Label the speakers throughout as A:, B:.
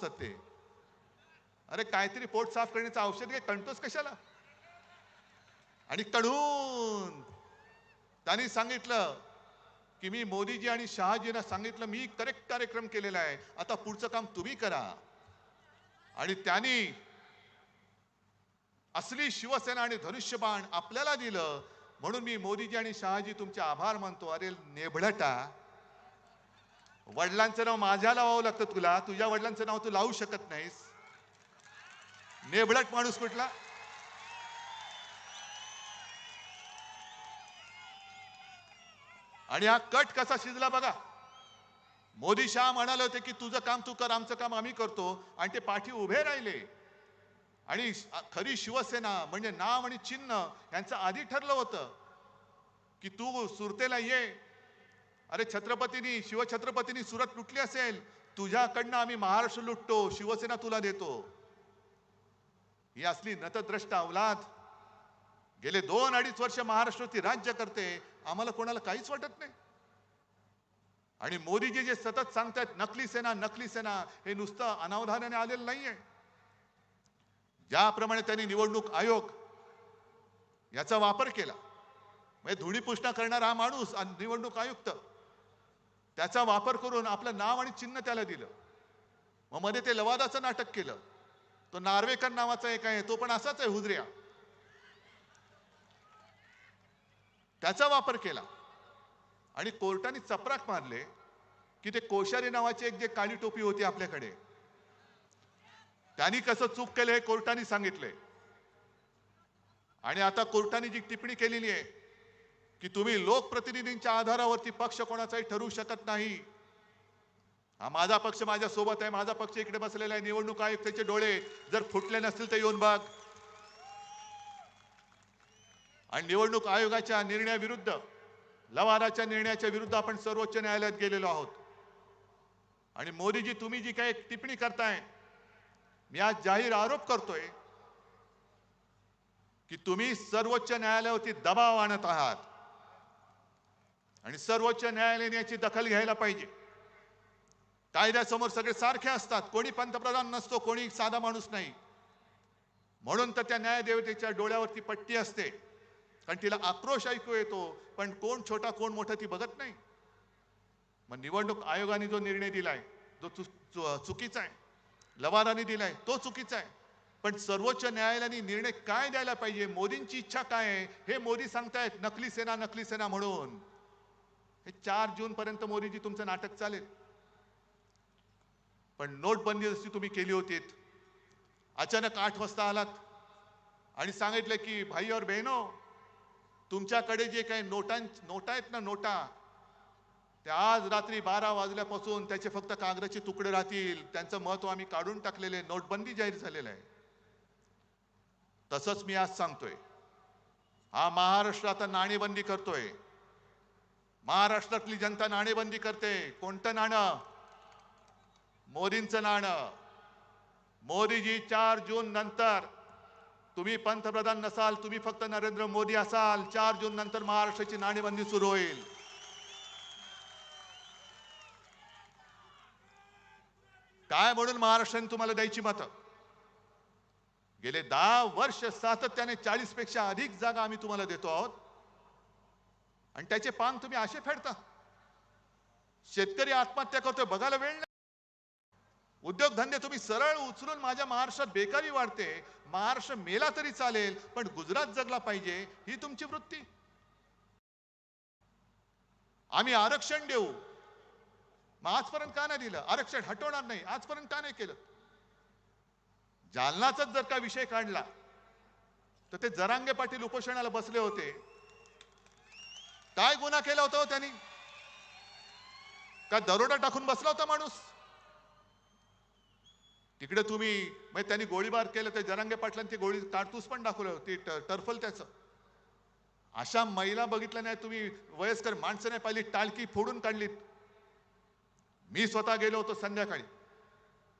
A: असतात ते अरे काहीतरी पोट साफ करण्याचं औषध काही कणतोस कशाला? आणि कणून त्यांनी सांगितलं की मी मोदीजी आणि शहाजींना सांगितलं मी करेक्ट कार्यक्रम केलेला आहे. आता पुढचं काम तुम्ही करा. आणि त्यांनी असली शिवसेना आणि धनुष्यबाण आपल्याला दिलं म्हणून मी मोदीजी आणि शहाजी तुमचे आभार मानतो. अरे नेभडटा वडिलांचं नाव माझ्या लावावं लागतं तुला. तुझ्या वडिलांचं नाव तू लावू शकत नाहीस. नेबळट माणूस कुठला? आणि हा कट कसा शिजला बघा. मोदी शाह म्हणाले होते की तुझं काम तू कर आमचं काम आम्ही करतो. आणि ते पाठी उभे राहिले. आणि खरी शिवसेना म्हणजे नाम आणि चिन्ह यांचं आधी ठरलं होतं की तू सुरतेला ये अरे छत्रपतींनी शिवछत्रपतींनी सुरत लुटली असेल. तुझ्याकडनं आम्ही महाराष्ट्र लुटतो शिवसेना तुला देतो. ही असली नतद्रष्ट अवलाद गेले दोन अडीच वर्ष महाराष्ट्रावरती राज्य करते आम्हाला कोणाला काहीच वाटत नाही. आणि मोदीजी जे सतत सांगतायत नकली सेना नकली सेना हे नुसतं अनावधानाने आलेलं नाहीये. ज्याप्रमाणे त्यांनी निवडणूक आयोग याचा वापर केला. म्हणजे धुळीपुष्णा करणारा हा माणूस निवडणूक आयुक्त. त्याचा वापर करून आपलं नाव आणि चिन्ह त्याला दिलं. मग मध्ये ते लवादाचं नाटक केलं. तो नार्वेकर नावाचा एक आहे तो पण असाच आहे हुजऱ्या. त्याचा वापर केला. आणि कोर्टाने चपराक मारले की ते कोश्यारी नावाची एक जे काळी टोपी होती आपल्याकडे. त्यांनी कसं चूक केलं हे कोर्टाने सांगितले. आणि आता कोर्टाने जी टिप्पणी केलेली आहे की तुम्ही लोकप्रतिनिधींच्या आधारावरती पक्ष कोणाचाही ठरवू शकत नाही. हा माझा पक्ष माझ्या सोबत आहे माझा पक्ष इकडे बसलेला आहे निवडणूक आयुक्ताचे डोळे जर फुटले नसतील तर येऊन बघ. आणि निवडणूक आयोगाच्या निर्णयाविरुद्ध लवादाच्या निर्णयाच्या विरुद्ध आपण सर्वोच्च न्यायालयात गेलेलो आहोत. आणि मोदीजी तुम्ही जी काही टिप्पणी करताय मी आज जाहीर आरोप करतोय की तुम्ही सर्वोच्च न्यायालयावरती दबाव आणत आहात. आणि सर्वोच्च न्यायालयाने याची दखल घ्यायला पाहिजे. कायद्यासमोर सगळे सारखे असतात. कोणी पंतप्रधान नसतो कोणी साधा माणूस नाही. म्हणून तर त्या न्यायदेवतेच्या डोळ्यावरती पट्टी असते. कारण तिला आक्रोश ऐकू येतो पण कोण छोटा कोण मोठा ती बघत नाही. मग निवडणूक आयोगाने जो निर्णय दिलाय जो चु- चु- चुकीचा आहे लवादाने दिलाय तो चुकीचा आहे. पण सर्वोच्च न्यायालयाने निर्णय काय द्यायला पाहिजे? मोदींची इच्छा काय आहे? हे मोदी सांगतायत नकली सेना नकली सेना म्हणून. हे चार जून पर्यंत मोदीजी तुमचं नाटक चालेल. पण नोटबंदी जशी तुम्ही केली होती अचानक आठ वाजता आलात आणि सांगितलं की भाई और बहिनो तुमच्याकडे जे काही नोटां नोटा आहेत ना नोटा त्या आज रात्री बारा वाजल्यापासून त्याचे फक्त कागदाचे तुकडे राहतील. त्यांचं महत्त्व आम्ही काढून टाकलेले नोटबंदी जाहीर झालेलं आहे. तसंच मी आज सांगतोय. हा महाराष्ट्र आता नाणेबंदी करतोय. महाराष्ट्रातली जनता नाणेबंदी करते. कोणतं नाणं? मोदींचं नाणं. मोदीजी चार जून नंतर तुम्ही पंतप्रधान नसाल तुम्ही फक्त नरेंद्र मोदी असाल चार जून नंतर महाराष्ट्राची नाणेबंदी सुरू होईल. काय म्हणून महाराष्ट्राने तुम्हाला द्यायची मतं? गेले दहा वर्ष सातत्याने चाळीसपेक्षा अधिक जागा आम्ही तुम्हाला देतो आहोत. आणि त्याचे पान तुम्ही असे फेडता. शेतकरी आत्महत्या करतोय बघायला वेळ नाही. उद्योगधंदे तुम्ही सरळ उचलून माझ्या महाराष्ट्रात बेकारी वाढते. महाराष्ट्र मेला तरी चालेल पण गुजरात जगला पाहिजे ही तुमची वृत्ती. आम्ही आरक्षण देऊ. मग आजपर्यंत का नाही दिलं? आरक्षण हटवणार नाही. आजपर्यंत का नाही केलं? जालनाचाच जर का विषय काढला तर ते जरांगे पाटील उपोषणाला बसले होते. काय गुन्हा केला होता हो त्यांनी? का दरोडा टाकून बसला होता माणूस? तिकडे तुम्ही म्हणजे त्यांनी गोळीबार केलं ते जरांगे पाटलांनी ती गोळी काडतूस पण दाखवलं ती टर्फल त्याचं. अशा महिला बघितल्या नाही तुम्ही वयस्कर माणसं नाही पाहिली टाळकी फोडून काढलीत मी स्वतः गेलो होतो संध्याकाळी.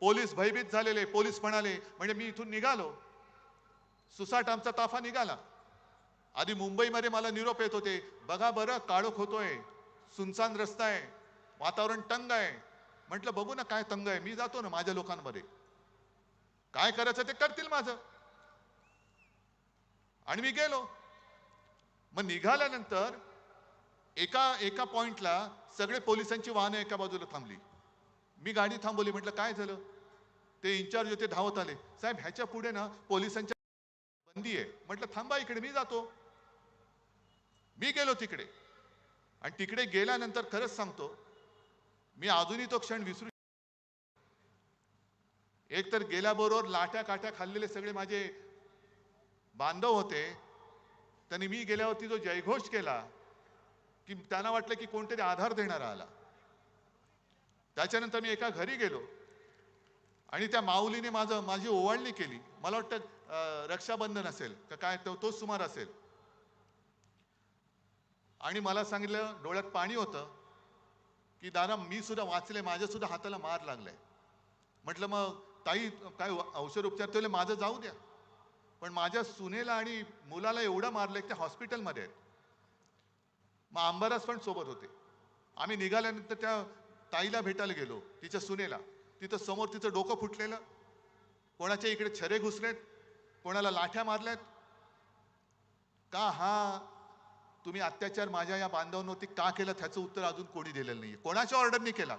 A: पोलीस भयभीत झालेले पोलीस म्हणाले म्हणजे मी इथून निघालो. सुसाट आमचा ताफा निघाला. आधी मुंबईमध्ये मला निरोप येत होते. बघा बरं काळोख होतोय. सुनसान रस्ता आहे. वातावरण तंग आहे. म्हटलं बघू ना काय तंग आहे. मी जातो ना माझ्या लोकांमध्ये. काय करायचं ते करतील माझं. आणि मी गेलो. मग निघाल्यानंतर एका एका पॉइंटला सगळे पोलिसांची वाहनं एका बाजूला थांबली. मी गाडी थांबवली. म्हटलं काय झालं? ते इन्चार्ज होते धावत आले. साहेब ह्याच्या पुढे ना पोलिसांच्या बंदी आहे. म्हटलं थांबा इकडे मी जातो. मी गेलो तिकडे. आणि तिकडे गेल्यानंतर खरंच सांगतो मी अजूनही तो क्षण विसरू एक तर गेल्याबरोबर लाट्या काट्या खाल्लेले सगळे माझे बांधव होते. त्यांनी मी गेल्यावरती जो जयघोष केला की त्यांना वाटलं की कोणतरी आधार देणारा आला. त्याच्यानंतर मी एका घरी गेलो. आणि त्या माऊलीने माझं माझी ओवाळणी केली. मला वाटतं रक्षाबंधन असेल का काय तो तोच सुमार असेल. आणि मला सांगितलं डोळ्यात पाणी होतं की दादा मी सुद्धा वाचले माझ्यासुद्धा हाताला मार लागलाय. म्हटलं मग ताई काय औषध उपचार ते माझं जाऊ द्या. पण माझ्या सुनेला आणि मुलाला एवढं मारलंय की ते हॉस्पिटलमध्ये आहेत. मग अंबादास पण सोबत होते. आम्ही निघाल्यानंतर त्या ताईला भेटायला गेलो तिच्या सुनेला. तिथं समोर तिचं डोकं फुटलेलं. कोणाच्या इकडे छरे घुसलेत कोणाला लाठ्या मारल्यात. का हा तुम्ही अत्याचार माझ्या या बांधवांवरती का केला त्याचं उत्तर अजून कोणी दिलेलं नाही कोणाच्या ऑर्डरनी केला?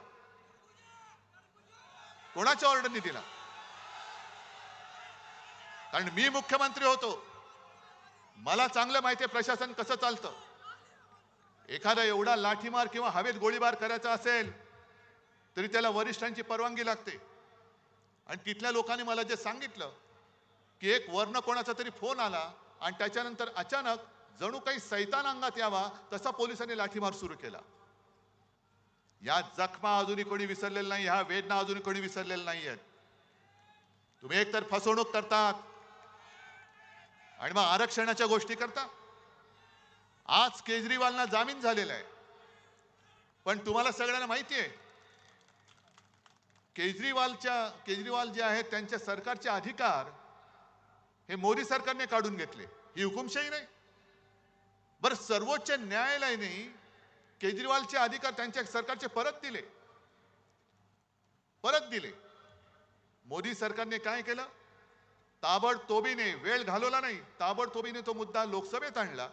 A: कोणाच्या ऑर्डरनी दिला? कारण मी मुख्यमंत्री होतो. मला चांगलं माहिती आहे प्रशासन कसं चालतं. एखादा एवढा लाठीमार किंवा हवेत गोळीबार करायचा असेल तरी त्याला वरिष्ठांची परवानगी लागते. आणि तिथल्या लोकांनी मला जे सांगितलं की एक वर्ण कोणाचा तरी फोन आला आणि त्याच्यानंतर अचानक जणू काही सैतान अंगात यावा तसा पोलिसांनी लाठीमार सुरू केला. या जखमा अजूनही कोणी विसरलेल्या नाही ह्या वेदना अजूनही कोणी विसरलेल्या नाही आहेत तुम्ही एकतर फसवणूक करतात आणि मग आरक्षणाच्या गोष्टी करता. आज केजरीवालना जामीन झालेला आहे. पण तुम्हाला सगळ्यांना माहिती आहे केजरीवालच्या केजरीवाल जे आहेत त्यांच्या सरकारचे अधिकार हे मोदी सरकारने काढून घेतले. ही हुकुमशाही नाही. बरं सर्वोच्च न्यायालयाने केजरीवालचे अधिकार त्यांच्या सरकारचे परत दिले. परत दिले. मोदी सरकारने काय केलं? ताबडतोबीने वेळ घालवला नाही. ताबडतोबीने तो मुद्दा लोकसभेत आणला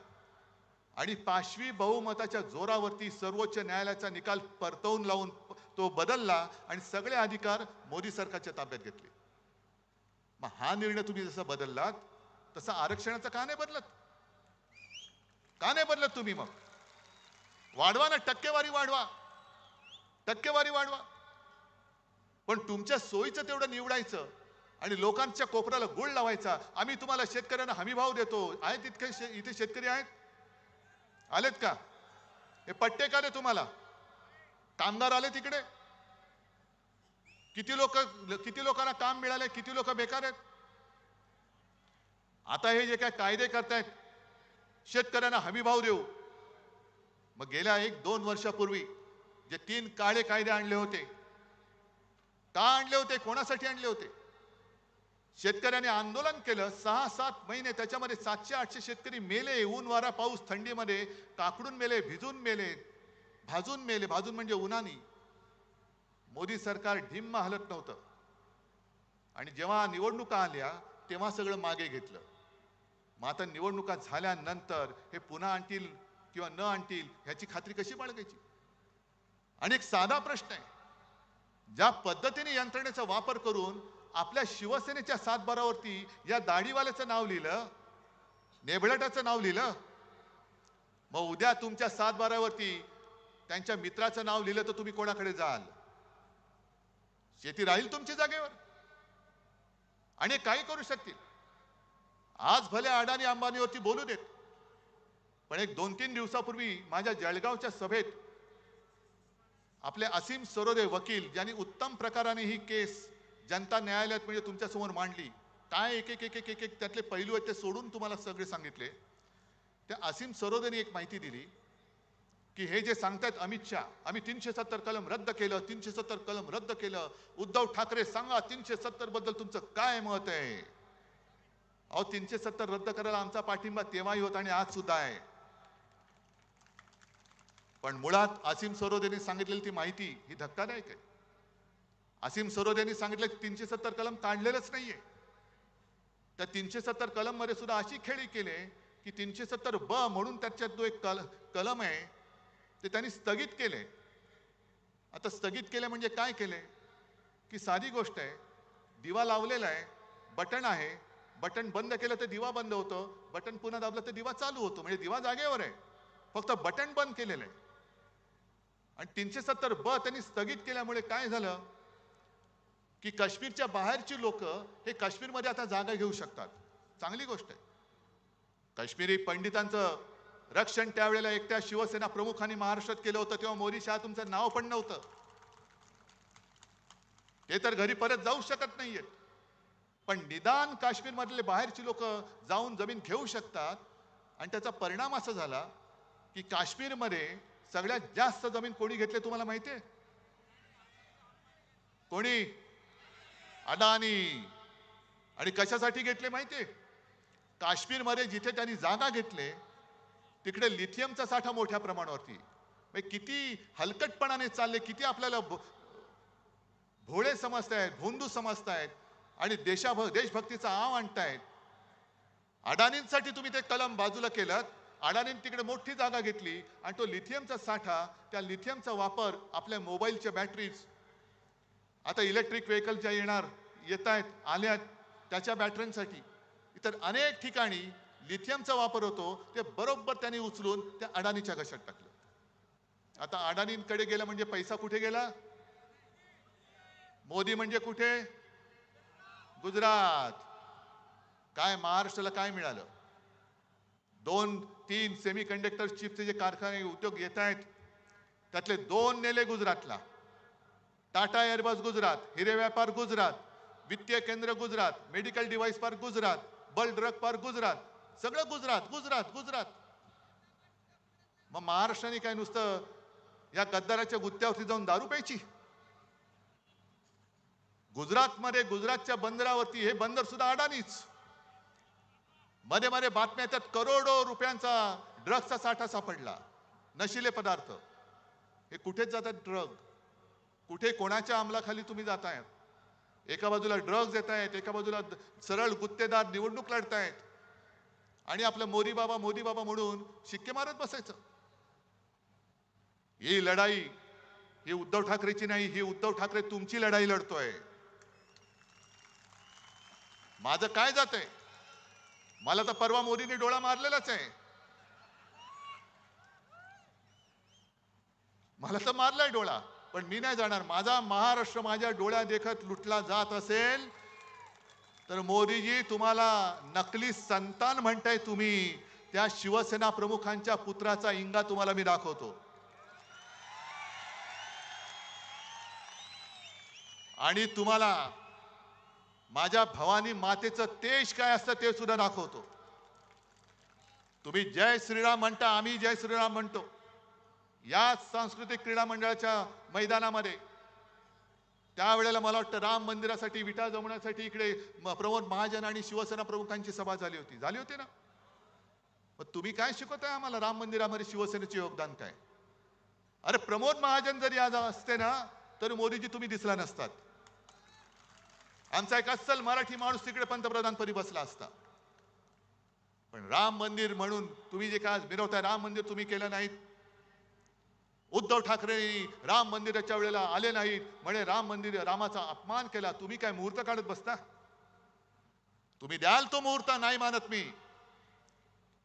A: आणि पाशवी बहुमताच्या जोरावरती सर्वोच्च न्यायालयाचा निकाल परतवून लावून तो बदलला आणि सगळे अधिकार मोदी सरकारच्या ताब्यात घेतले. मग हा निर्णय तुम्ही जसा बदललात तसा आरक्षणाचा का नाही बदलत? का नाही बदलत तुम्ही मग. वाढवा ना टक्केवारी वाढवा. टक्केवारी वाढवा. पण तुमच्या सोयीचं तेवढं निवडायचं आणि लोकांच्या कोपऱ्याला गुळ लावायचा. आम्ही तुम्हाला शेतकऱ्यांना हमी भाव देतो. आहेत इतके शे- इथे शेतकरी आहेत? आलेत का? हे पट्टे का रे तुम्हाला. कामगार आले तिकडे किती लोक किती लोकांना काम मिळाले किती लोक बेकार आहेत? आता हे जे काय कायदे करतायत शेतकऱ्यांना हमी भाव देऊ. मग गेल्या एक दोन वर्षापूर्वी जे तीन काळे कायदे आणले होते का आणले होते कोणासाठी आणले होते? शेतकऱ्यांनी आंदोलन केलं सहा सात महिने त्याच्यामध्ये सातशे आठशे शेतकरी मेले ऊन वारा पाऊस थंडीमध्ये काकडून मेले भिजून मेले भाजून मेले भाजून म्हणजे उन्हानी. मोदी सरकार ढिम्म हलत नव्हतं. आणि जेव्हा निवडणुका आल्या तेव्हा सगळं मागे घेतलं. मग आता निवडणुका झाल्यानंतर हे पुन्हा आणतील किंवा न आणतील ह्याची खात्री कशी बाळगायची? आणि एक साधा प्रश्न आहे. ज्या पद्धतीने यंत्रणेचा वापर करून आपल्या शिवसेनेच्या सातबारावरती या दाढीवाल्याचं नाव लिहिलं नेबळटाचं नाव लिहिलं मग उद्या तुमच्या सातबारावरती त्यांच्या मित्राचं नाव लिहिलं तर तुम्ही कोणाकडे जाल? शेती राहील तुमच्या जागेवर. आणि काही करू शकतील. आज भले अडाणी अंबानीवरती बोलू देत पण एक दोन तीन दिवसापूर्वी माझ्या जळगावच्या सभेत आपले असीम सरोदे वकील ज्यांनी उत्तम प्रकाराने ही केस जनता न्यायालयात म्हणजे तुमच्यासमोर मांडली काय एक एक एक एक एक एक त्यातले पैलू आहेत ते सोडून तुम्हाला सगळे सांगितले त्या असीम सरोदेने एक माहिती दिली की हे जे सांगतायत अमित शहा आम्ही तीनशे सत्तर कलम रद्द केलं तीनशे सत्तर कलम रद्द केलं. उद्धव ठाकरे सांगा तीनशे सत्तरबद्दल तुमचं काय मत आहे? अहो तीनशे सत्तर रद्द करायला आमचा पाठिंबा तेव्हाही होता आणि आज सुद्धा आहे. पण मुळात असीम सरोदेने सांगितलेली ती माहिती ही धक्कादायक आहे. असीम सरोद यांनी सांगितलं की तीनशे सत्तर कलम काढलेलंच नाहीये. त्या तीनशे सत्तर कलममध्ये सुद्धा अशी खेळी केले की तीनशे सत्तर ब म्हणून त्याच्यात जो एक कल कलम आहे ते त्यांनी स्थगित केले. आता स्थगित केले म्हणजे काय केले? की साधी गोष्ट आहे दिवा लावलेला आहे बटन आहे बटन बंद केलं तर दिवा बंद होतं बटन पुन्हा दाबलं तर दिवा चालू होतो म्हणजे दिवा जागेवर आहे. फक्त बटन बंद केलेलं आहे. आणि तीनशे सत्तर ब त्यांनी स्थगित केल्यामुळे काय झालं? की काश्मीरच्या बाहेरची लोक हे काश्मीरमध्ये आता जागा घेऊ शकतात. चांगली गोष्ट आहे. काश्मीरी पंडितांचं रक्षण त्यावेळेला एकट्या शिवसेना प्रमुखांनी महाराष्ट्रात केलं होतं तेव्हा मोदी शहा तुमचं नाव पण नव्हतं. ते तर घरी परत जाऊ शकत नाहीयेत. पण निदान काश्मीरमधले बाहेरची लोक जाऊन जमीन घेऊ शकतात. आणि त्याचा परिणाम असा झाला की काश्मीरमध्ये सगळ्यात जास्त जमीन कोणी घेतले तुम्हाला माहिती आहे? कोणी? अदानी आणि कशासाठी घेतले माहितीये काश्मीरमध्ये जिथे त्यांनी जागा घेतले तिकडे लिथियमचा साठा मोठ्या प्रमाणावरती. म्हणजे किती हलकटपणाने चालले किती आपल्याला भोळे भोळे समजतायत भोंदू समजतायत. आणि देशाभ देशभक्तीचा आव आणतायत. अडाणींसाठी तुम्ही ते कलम बाजूला केलं अडाणींनी तिकडे मोठी जागा घेतली आणि तो लिथियमचा साठा त्या लिथियमचा वापर आपल्या मोबाईलच्या बॅटरीज आता इलेक्ट्रिक व्हेकल ज्या येणार येत आहेत आल्यात त्याच्या बॅटरींसाठी इतर अनेक ठिकाणी लिथियमचा वापर होतो ते बरोबर त्यांनी उचलून त्या अडाणीच्या घशात टाकलं. आता अडाणींकडे गेलं म्हणजे पैसा कुठे गेला? मोदी म्हणजे कुठे? गुजरात. काय महाराष्ट्राला काय मिळालं? दोन तीन सेमी कंडक्टर चिपचे जे कारखाने उद्योग येत आहेत त्यातले दोन नेले गुजरातला. टाटा एअरबस गुजरात हिरे व्यापार गुजरात वित्तीय केंद्र Gujarat medical device park Gujarat bulk drug park Gujarat सगळं गुजरात गुजरात गुजरात. मग महाराष्ट्राने काय नुसतं या गद्दाराच्या गुत्त्यावरती जाऊन दारू प्यायची? गुजरातमध्ये गुजरातच्या बंदरावरती हे बंदर सुद्धा अडाणीच. मध्ये मध्ये बातम्या येतात करोडो रुपयांचा ड्रग्सचा साठा सापडला. नशिले पदार्थ. हे कुठेच जातात ड्रग. कुठे कोणाच्या अंमलाखाली तुम्ही जातायत? एका बाजूला ड्रग्ज येत आहेत एका बाजूला सरळ गुत्तेदार निवडणूक लढतायत. आणि आपलं मोदी बाबा मोदी बाबा म्हणून शिक्के मारत बसायचं. ही लढाई ही उद्धव ठाकरेची नाही ही उद्धव ठाकरे तुमची लढाई लढतोय. माझं काय जात आहे मला तर परवा मोदीने डोळा मारलेलाच आहे. मला तर मारलाय डोळा पण मी नाही जाणार. माझा महाराष्ट्र माझ्या डोळ्या देखत लुटला जात असेल तर मोदीजी तुम्हाला नकली संतान म्हणताय तुम्ही. त्या शिवसेना प्रमुखांच्या पुत्राचा इंगा तुम्हाला मी दाखवतो. आणि तुम्हाला माझ्या भवानी मातेचं तेज काय असतं ते सुद्धा दाखवतो. तुम्ही जय श्रीराम म्हणता आम्ही जय श्रीराम म्हणतो. या सांस्कृतिक क्रीडा मंडळाच्या मैदानामध्ये त्यावेळेला मला वाटतं राम मंदिरासाठी विटा जमण्यासाठी इकडे प्रमोद महाजन आणि शिवसेना प्रमुखांची सभा झाली होती. झाली होती ना? मग तुम्ही काय शिकवताय आम्हाला? राम मंदिरामध्ये शिवसेनेचे योगदान काय? अरे प्रमोद महाजन जरी आज असते ना तर मोदीजी तुम्ही दिसला नसतात. आमचा एक अस्सल मराठी माणूस तिकडे पंतप्रधानपदी बसला असता. पण राम मंदिर म्हणून तुम्ही जे काय आज मिरवताय राम मंदिर तुम्ही केलं नाहीत. उद्धव ठाकरे राम मंदिराच्या वेळेला आले नाहीत. म्हणे राम मंदिर रामाचा अपमान केला. तुम्ही काय मुहूर्त काढत बसता? तुम्ही द्याल तो मुहूर्त? नाही मानत मी.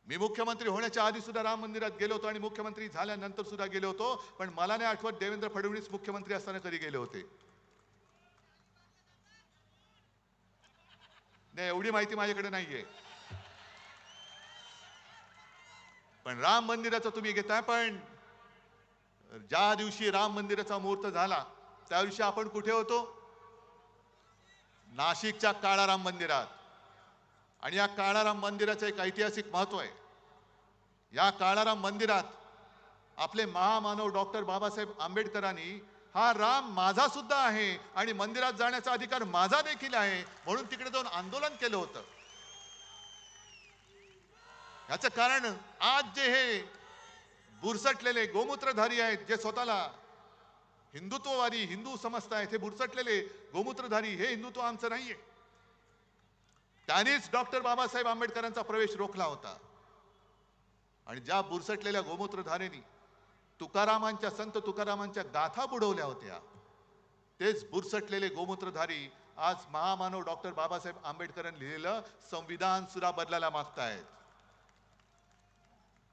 A: मी मुख्यमंत्री होण्याच्या आधी सुद्धा राम मंदिरात गेलो होतो आणि मुख्यमंत्री झाल्यानंतर सुद्धा गेलो होतो. पण मला नाही आठवत देवेंद्र फडणवीस मुख्यमंत्री असताना कधी गेले होते. नाही एवढी माहिती माझ्याकडे नाहीये. पण राम मंदिराचं तुम्ही घेताय पण ज्या दिवशी राम मंदिराचा मुहूर्त झाला त्या दिवशी आपण कुठे होतो? नाशिकच्या काळाराम मंदिरात. आणि या काळाराम मंदिराचं एक ऐतिहासिक महत्त्व आहे. या काळाराम मंदिरात आपले महामानव डॉक्टर बाबासाहेब आंबेडकरांनी हा राम माझा सुद्धा आहे आणि मंदिरात जाण्याचा अधिकार माझा देखील आहे म्हणून तिकडे जाऊन आंदोलन केलं होतं. याचं कारण आज जे हे बुरसटलेले गोमूत्रधारी आहेत जे स्वतःला हिंदुत्ववादी हिंदू समजता आहेत हे बुरसटलेले गोमूत्रधारी हे हिंदुत्व आमचं नाहीये. त्यानेच डॉक्टर बाबासाहेब आंबेडकरांचा प्रवेश रोखला होता. आणि ज्या बुरसटलेल्या गोमूत्रधारेनी तुकारामांच्या संत तुकारामांच्या गाथा बुडवल्या होत्या. तेच बुरसटलेले गोमूत्रधारी आज महामानव डॉक्टर बाबासाहेब आंबेडकरांनी लिहिलेलं संविधान सुद्धा बदलायला मागतायत.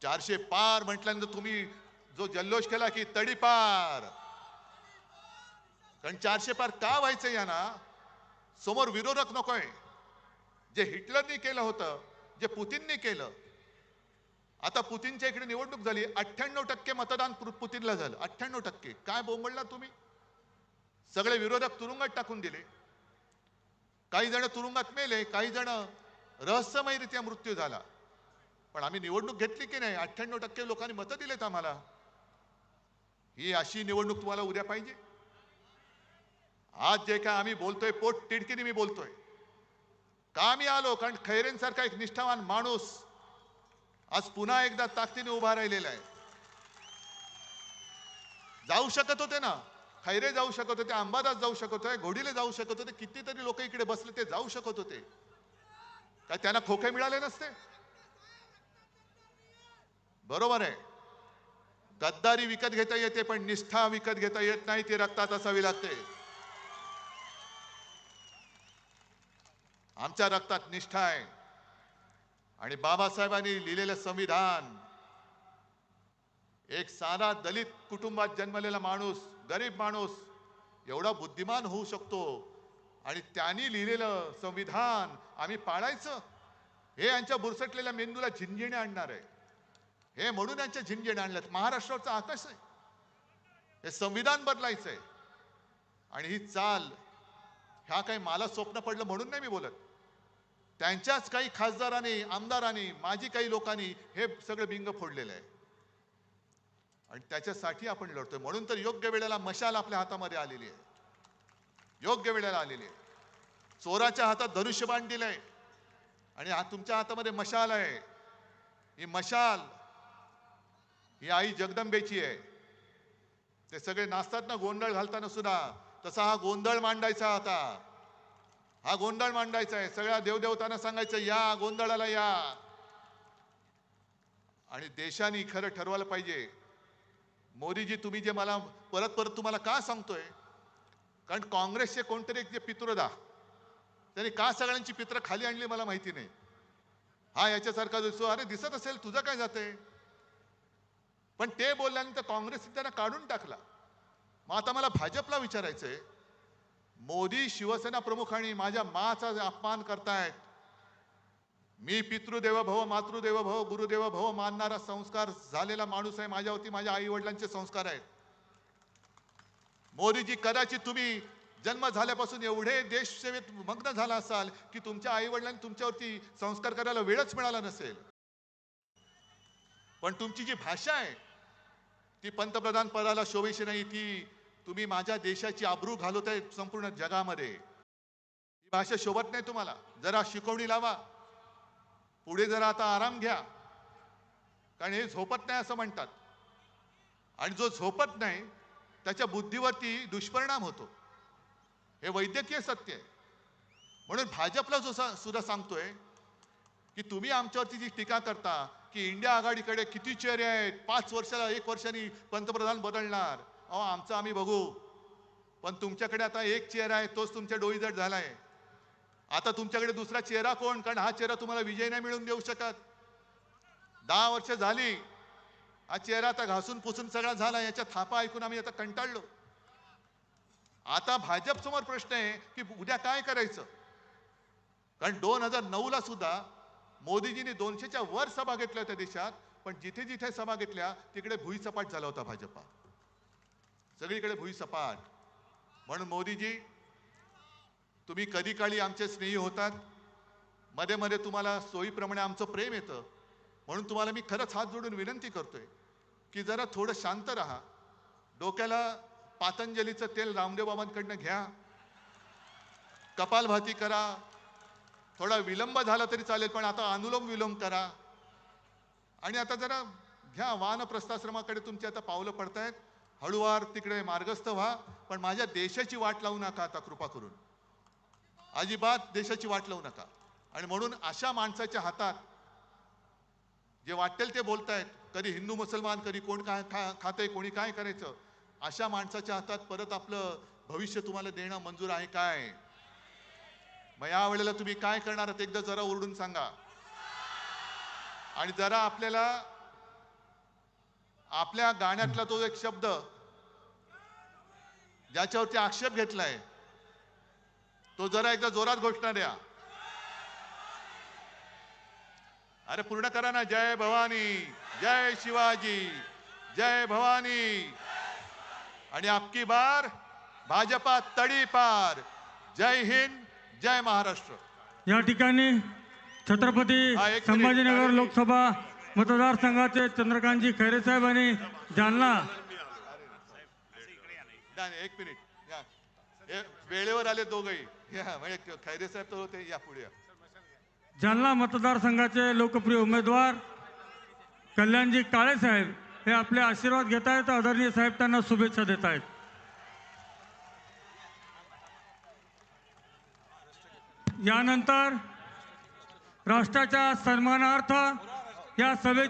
A: चारशे पार म्हटल्यानंतर तुम्ही जो जल्लोष केला की तडीपार कारण चारशे पार का व्हायचं यांना? समोर विरोधक नकोय. जे हिटलरनी केलं होतं जे पुतीननी केलं आता पुतीनच्या इकडे निवडणूक झाली अठ्ठ्याण्णव टक्के मतदान पुतीनला झालं. अठ्ठ्याण्णव टक्के. काय बोंबडला तुम्ही? सगळे विरोधक तुरुंगात टाकून दिले. काही जण तुरुंगात मेले काही जण रहस्यमयरित्या मृत्यू झाला. पण आम्ही निवडणूक घेतली की नाही अठ्ठ्याण्णव टक्के लोकांनी मतं दिलेत आम्हाला. ही अशी निवडणूक तुम्हाला उद्या पाहिजे. आज जे काय आम्ही बोलतोय पोट तिडकीने मी बोलतोय. का मी आलो? कारण खैरेंसारखा एक निष्ठावान माणूस आज पुन्हा एकदा ताकदीने उभा राहिलेला आहे. जाऊ शकत होते ना. खैरे जाऊ शकत होते अंबादास जाऊ शकत होते घोडीले जाऊ शकत होते कितीतरी लोक इकडे बसले ते जाऊ शकत होते. काय त्यांना खोके मिळाले नसते? बरोबर आहे. गद्दारी विकत घेता येते पण निष्ठा विकत घेता येत नाही ती रक्तात असावी लागते. आमच्या रक्तात निष्ठा आहे. आणि बाबासाहेबांनी लिहिलेलं संविधान. एक साधा दलित कुटुंबात जन्मलेला माणूस गरीब माणूस एवढा बुद्धिमान होऊ शकतो. आणि त्यांनी लिहिलेलं संविधान आम्ही पाळायचं. हे यांच्या बुरसटलेल्या मेंदूला झिंझिणे आणणार आहे. हे म्हणून यांच्या झिंझिणे आणल्यात महाराष्ट्राचा आकाश आहे. हे संविधान बदलायचं आहे आणि ही चाल ह्या काही मला स्वप्न पडलं म्हणून नाही मी बोलत. त्यांच्याच काही खासदारांनी आमदारांनी माझी काही लोकांनी हे सगळं बिंग फोडलेलं आहे आणि त्याच्यासाठी आपण लढतोय. म्हणून तर योग्य वेळेला मशाल आपल्या हातामध्ये आलेली आहे. योग्य वेळेला आलेली आहे. चोराच्या हातात धनुष्यबाण दिलंय. आणि हा तुमच्या हातामध्ये मशाल आहे. ही मशाल ही आई जगदंबेची आहे. ते सगळे नाचतात ना गोंधळ घालताना सुद्धा. तसा हा गोंधळ मांडायचा आता. हा गोंधळ मांडायचा आहे. सगळ्या देवदेवतांना सांगायचं या गोंधळाला या. आणि देशाने खरं ठरवायला पाहिजे. मोदीजी तुम्ही जे मला परत परत तुम्हाला का सांगतोय? कारण काँग्रेसचे कोणतरी एक जे पितृदा त्यांनी का सगळ्यांची पित्र खाली आणली मला माहिती नाही. हा याच्यासारखा दिसतो. अरे दिसत असेल तुझं काय जाते पण ते बोलल्यानंतर काँग्रेसने त्यांना काढून टाकला. मग आता मला भाजपला विचारायचंय. मोदी शिवसेना प्रमुखांनी माझ्या माचा अपमान करतायत. मी पितृदेव भव मातृदेव भव गुरुदेव भव मानणारा संस्कार झालेला माणूस आहे. माझ्यावरती माझ्या आई वडिलांचे संस्कार आहेत. मोदीजी कदाचित तुम्ही जन्म झाल्यापासून एवढे देशसेवेत मग्न झाला असाल की तुमच्या आई वडिलांनी तुमच्यावरती संस्कार करायला वेळच मिळाला नसेल. पण तुमची जी भाषा आहे ती पंतप्रधान पदाला शोभेशी नाही ती तुम्ही माझ्या देशाची आबरू घालवत आहे संपूर्ण जगामध्ये. ही भाषा शोभत नाही तुम्हाला. जरा शिकवणी लावा. पुढे जरा आता आराम घ्या. कारण हे झोपत नाही असं म्हणतात. आणि जो झोपत नाही त्याच्या बुद्धीवरती दुष्परिणाम होतो. हे वैद्यकीय सत्य आहे. म्हणून भाजपला जो सा- सुद्धा सांगतोय की तुम्ही आमच्यावरती जी टीका करता की इंडिया आघाडीकडे किती चेहरे आहेत? पाच वर्षाला एक वर्षांनी पंतप्रधान बदलणार. अहो आमचं आम्ही बघू. पण तुमच्याकडे आता एक चेहरा आहे तोच तुमच्या डोईजट झालाय. आता तुमच्याकडे दुसरा चेहरा कोण? कारण हा चेहरा तुम्हाला विजय नाही मिळून देऊ शकत. दहा वर्ष झाली हा चेहरा आता घासून पुसून सगळा झाला याच्या थापा ऐकून आम्ही आता कंटाळलो. आता भाजप समोर प्रश्न आहे की उद्या काय करायचं? कारण दोन हजार नऊ ला सुद्धा मोदीजींनी दोनशेच्या वर सभा घेतल्या होत्या देशात पण जिथे जिथे सभा घेतल्या तिकडे भुईसपाट झाला होता भाजपा. सगळीकडे भुईसपाट म्हणून मोदीजी तुम्ही कधी काळी आमचे स्नेही होतात? मध्ये मध्ये तुम्हाला सोयीप्रमाणे आमचं प्रेम येतं. म्हणून तुम्हाला मी खरंच हात जोडून विनंती करतोय की जरा थोडं शांत राहा. डोक्याला पातंजलीचं तेल रामदेव बाबांकडनं घ्या. कपालभाती करा. थोडा विलंब झाला तरी चालेल पण आता अनुलोम विलोम करा. आणि आता जरा घ्या वानप्रस्थाश्रमाकडे तुमची आता पावलं पडतायत. हळूवार तिकडे मार्गस्थ व्हा पण माझ्या देशाची वाट लावू नका आता कृपा करून. अजिबात देशाची वाट लावू नका. आणि म्हणून अशा माणसाच्या हातात जे वाटेल ते बोलतायत कधी हिंदू मुसलमान कधी कोण काय खा खातंय कोणी काय करायचं अशा माणसाच्या हातात परत आपलं भविष्य तुम्हाला देणं मंजूर आहे काय? मग या वेळेला तुम्ही काय करणार एकदा जरा ओरडून सांगा. आणि जरा आपल्याला आपल्या गाण्यातला तो एक शब्द ज्याच्यावरती आक्षेप घेतलाय तो जरा एकदा जोरात घोषणा द्या. अरे पूर्ण करा ना जय भवानी जय शिवाजी जय भवानी. आणि आपकी बार भाजपा तडी पार. जय हिंद जय महाराष्ट्र.
B: या ठिकाणी छत्रपती. संभाजीनगर लोकसभा मतदारसंघाचे चंद्रकांतजी खैरे साहेब आणि जालना.
A: एक मिनिट. वेळेवर आले दोघही. म्हणजे खैरे साहेब तर होते या पुढे.
B: जालना मतदारसंघाचे लोकप्रिय उमेदवार कल्याणजी काळे साहेब हे आपले आशीर्वाद घेत आहेत आदरणीय साहेब त्यांना शुभेच्छा देत आहेत यानंतर राष्ट्राच्या सन्मानार्थ या सभे